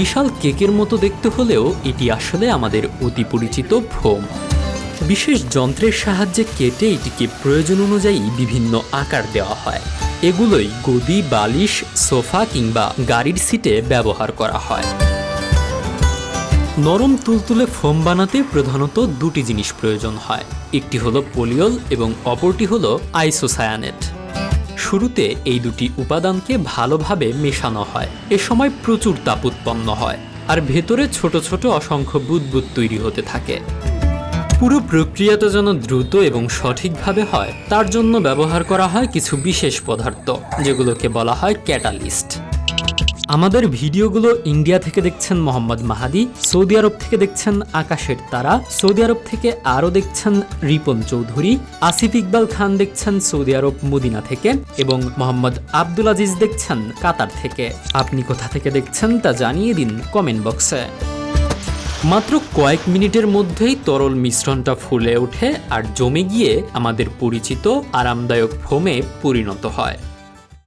বিশাল কেকের মতো দেখতে হলেও এটি আসলে আমাদের অতি পরিচিত ফোম বিশেষ যন্ত্রের সাহায্যে কেটে এটিকে প্রয়োজন অনুযায়ী বিভিন্ন আকার দেওয়া হয়। এগুলোই গদি, বালিশ, সোফা কিংবা গাড়ির সিটে ব্যবহার করা হয়। নরম তুলতুলে ফোম বানাতে প্রধানত দুটি জিনিস প্রয়োজন হয়। একটি হলো পলিওল এবং অপরটি হলো আইসোসায়ানেট। শুরুতে এই দুটি উপাদানকে ভালোভাবে মেশানো হয়। এ সময় প্রচুর তাপ উৎপন্ন হয় আর ভেতরে ছোট ছোট অসংখ্য বুদবুদ তৈরি হতে থাকে। পুরো প্রক্রিয়াটা যেন দ্রুত এবং সঠিকভাবে হয়, তার জন্য ব্যবহার করা হয় কিছু বিশেষ পদার্থ, যেগুলোকে বলা হয় ক্যাটালিস্ট। আমাদের ভিডিওগুলো ইন্ডিয়া থেকে দেখছেন মোহাম্মদ মাহাদি, সৌদি আরব থেকে দেখছেন আকাশের তারা, সৌদি আরব থেকে আরও দেখছেন রিপন চৌধুরী, আসিফ ইকবাল খান দেখছেন সৌদি আরব মদিনা থেকে এবং মোহাম্মদ আব্দুল আজিজ দেখছেন কাতার থেকে। আপনি কোথা থেকে দেখছেন তা জানিয়ে দিন কমেন্ট বক্সে। মাত্র কয়েক মিনিটের মধ্যেই তরল মিশ্রণটা ফুলে ওঠে আর জমে গিয়ে আমাদের পরিচিত, আরামদায়ক ফোমে পরিণত হয়।